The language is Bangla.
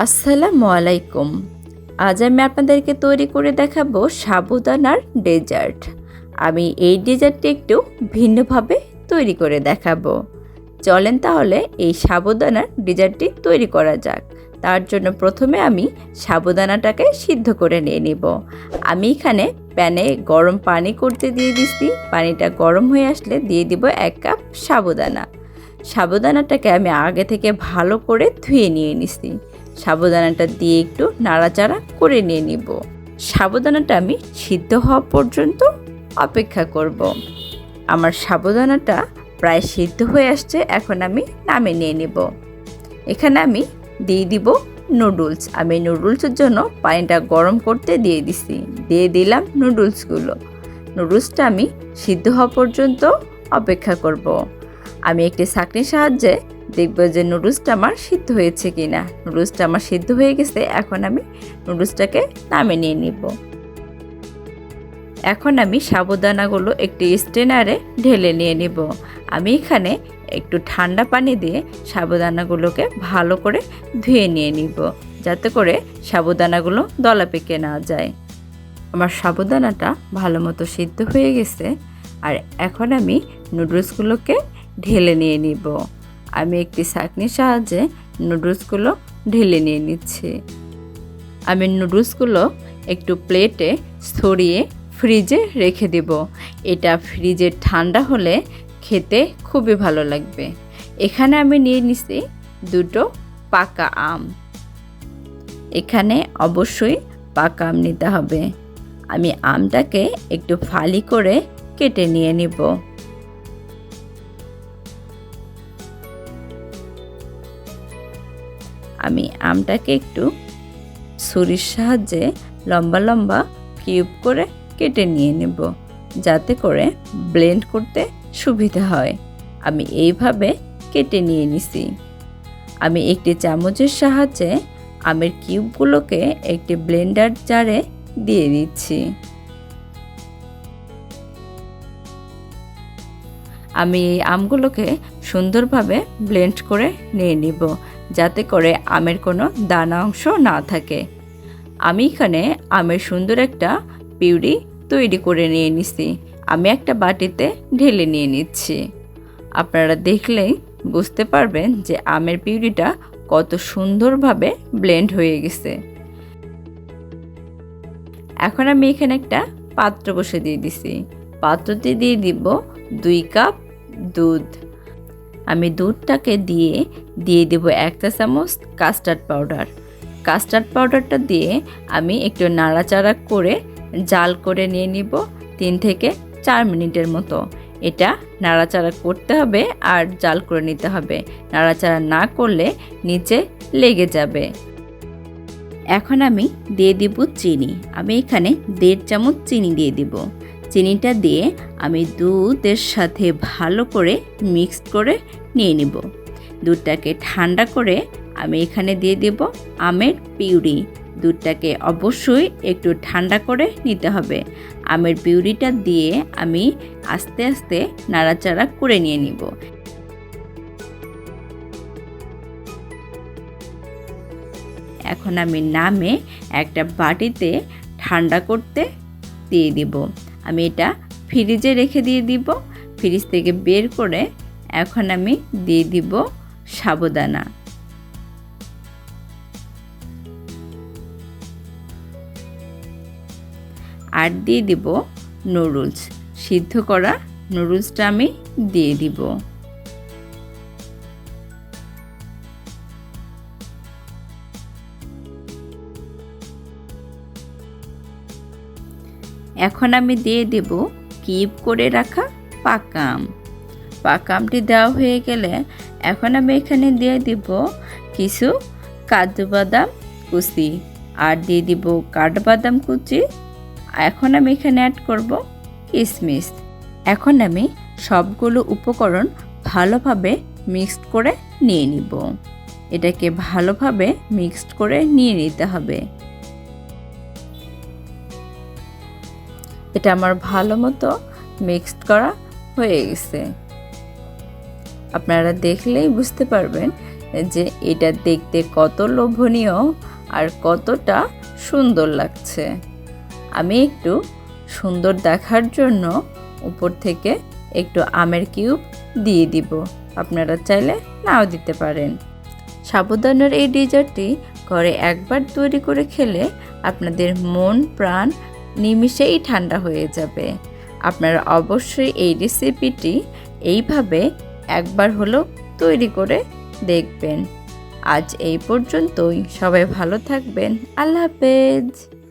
আসসালামু আলাইকুম। আজ আমি আপনাদেরকে তৈরি করে দেখাবো সাবুদানার ডেজার্ট। আমি এই ডেজার্টটি একটু ভিন্নভাবে তৈরি করে দেখাবো। চলেন তাহলে এই সাবুদানার ডেজার্টটি তৈরি করা যাক। তার জন্য প্রথমে আমি সাবুদানাটাকে সিদ্ধ করে নিয়ে নিব। আমি এখানে প্যানে গরম পানি করতে দিয়ে দিচ্ছি পানিটা গরম হয়ে আসলে দিয়ে দিব এক কাপ সাবুদানা। সাবুদানাটাকে আমি আগে থেকে ভালো করে ধুয়ে নিয়ে নিছি। সাবুদানাটা দিয়ে একটু নাড়াচাড়া করে নিয়ে নিব। সাবুদানাটা আমি সিদ্ধ হওয়া পর্যন্ত অপেক্ষা করব। আমার সাবুদানাটা প্রায় সিদ্ধ হয়ে আসছে, এখন আমি নামে নিয়ে নেব। এখানে আমি দিয়ে দিব নুডলস। আমি নুডলসের জন্য পানিটা গরম করতে দিয়ে দিছি। দিয়ে দিলাম নুডলসগুলো। নুডলসটা আমি সিদ্ধ হওয়া পর্যন্ত অপেক্ষা করব। আমি একটি ছাঁকনির সাহায্যে দেখব যে নুডলসটা আমার সিদ্ধ হয়েছে কি না নুডলসটা আমার সিদ্ধ হয়ে গেছে, এখন আমি নুডলসটাকে নামে নিয়ে নিব। এখন আমি সাবুদানাগুলো একটি স্টেনারে ঢেলে নিয়ে নিব। আমি এখানে একটু ঠান্ডা পানি দিয়ে সাবুদানাগুলোকে ভালো করে ধুয়ে নিয়ে নিব, যাতে করে সাবুদানাগুলো দলা পেকে না যায়। আমার সাবুদানাটা ভালো মতো সিদ্ধ হয়ে গেছে, আর এখন আমি নুডলসগুলোকে ঢেলে নিয়ে নিব। আমি একটি ছাঁকনির সাহায্যে নুডলসগুলো ঢেলে নিয়ে নিচ্ছি। আমি নুডলসগুলো একটু প্লেটে ছড়িয়ে ফ্রিজে রেখে দেব। এটা ফ্রিজে ঠান্ডা হলে খেতে খুবই ভালো লাগবে। এখানে আমি নিয়ে নিছি দুটো পাকা আম। এখানে অবশ্যই পাকা আম নিতে হবে। আমি আমটাকে একটু ফালি করে কেটে নিয়ে নিব। আমি আমটাকে একটু ছুরির সাহায্যে লম্বা লম্বা কিউব করে কেটে নিয়ে নেব, যাতে করে ব্লেন্ড করতে সুবিধা হয়। আমি এইভাবে কেটে নিয়ে নিছি। আমি একটি চামচের সাহায্যে আমের কিউবগুলোকে একটি ব্লেন্ডার জারে দিয়ে দিচ্ছি। আমি এই আমগুলোকে সুন্দরভাবে ব্লেন্ড করে নিয়ে নিব। যাতে করে আমের কোনো দানা অংশ না থাকে। আমি এখানে আমের সুন্দর একটা পিউরি তৈরি করে নিয়ে নিছি। আমি একটা বাটিতে ঢেলে নিয়ে নিচ্ছি। আপনারা দেখলেই বুঝতে পারবেন যে আমের পিউরিটা কত সুন্দরভাবে ব্লেন্ড হয়ে গেছে। এখন আমি এখানে একটা পাত্র বসে দিয়ে দিছি। পাত্রতে দিয়ে দিব দুই কাপ দুধ। আমি দুধটাকে দিয়ে দিয়ে দেবো একটা চামচ কাস্টার্ড পাউডার কাস্টার্ড পাউডারটা দিয়ে আমি একটু নাড়াচাড়া করে জাল করে নিয়ে নিব তিন থেকে চার মিনিটের মতো। এটা নাড়াচাড়া করতে হবে আর জাল করে নিতে হবে। নাড়াচাড়া না করলে নিচে লেগে যাবে। এখন আমি দিয়ে দিব চিনি। আমি এখানে দেড় চামচ চিনি দিয়ে দিব। চিনিটা দিয়ে আমি দুধের সাথে ভালো করে মিক্স করে নিয়ে নিব। দুধটাকে ঠান্ডা করে আমি এখানে দিয়ে দেব আমের পিউরি। দুধটাকে অবশ্যই একটু ঠান্ডা করে নিতে হবে। আমের পিউরিটা দিয়ে আমি আস্তে আস্তে নাড়াচাড়া করে নিয়ে নিব। এখন আমি নামে একটা বাটিতে ঠান্ডা করতে দিয়ে দিব। আমি এটা ফ্রিজে রেখে দিয়ে দিব। ফ্রিজ থেকে বের করে এখন আমি দিয়ে দিব সাবুদানা। আর দিয়ে দিব নুডলস সিদ্ধ করা নুডলসটা আমি দিয়ে দিব। এখন আমি দিয়ে দেব কিপ করে রাখা পাকা আম পাকা আমটি দেওয়া হয়ে গেলে এখন আমি এখানে দিয়ে দিব কিছু কাজু বাদাম কুচি আর দিয়ে দিব কাঠবাদাম কুচি। এখন আমি এখানে অ্যাড করব কিশমিশ এখন আমি সবগুলো উপকরণ ভালোভাবে মিক্সড করে নিয়ে নিব। এটাকে ভালোভাবে মিক্সড করে নিয়ে নিতে হবে। এটা আমার ভালো মতো মিক্সড করা হয়ে গেছে। আপনারা দেখলেই বুঝতে পারবেন যে এটা দেখতে কত লোভনীয় আর কতটা সুন্দর লাগছে। আমি একটু সুন্দর দেখার জন্য উপর থেকে একটু আমের কিউব দিয়ে দিব। আপনারা চাইলে নাও দিতে পারেন। সাবুদানার এই ডেজার্টটি ঘরে একবার তৈরি করে খেলে আপনাদের মন, প্রাণ নিমিষেই ঠান্ডা হয়ে যাবে। আপনারা অবশ্যই এই রেসিপিটি এইভাবে একবার হলেও তৈরি করে দেখবেন। আজ এই পর্যন্তই। সবাই ভালো থাকবেন। আল্লাহ হাফেজ।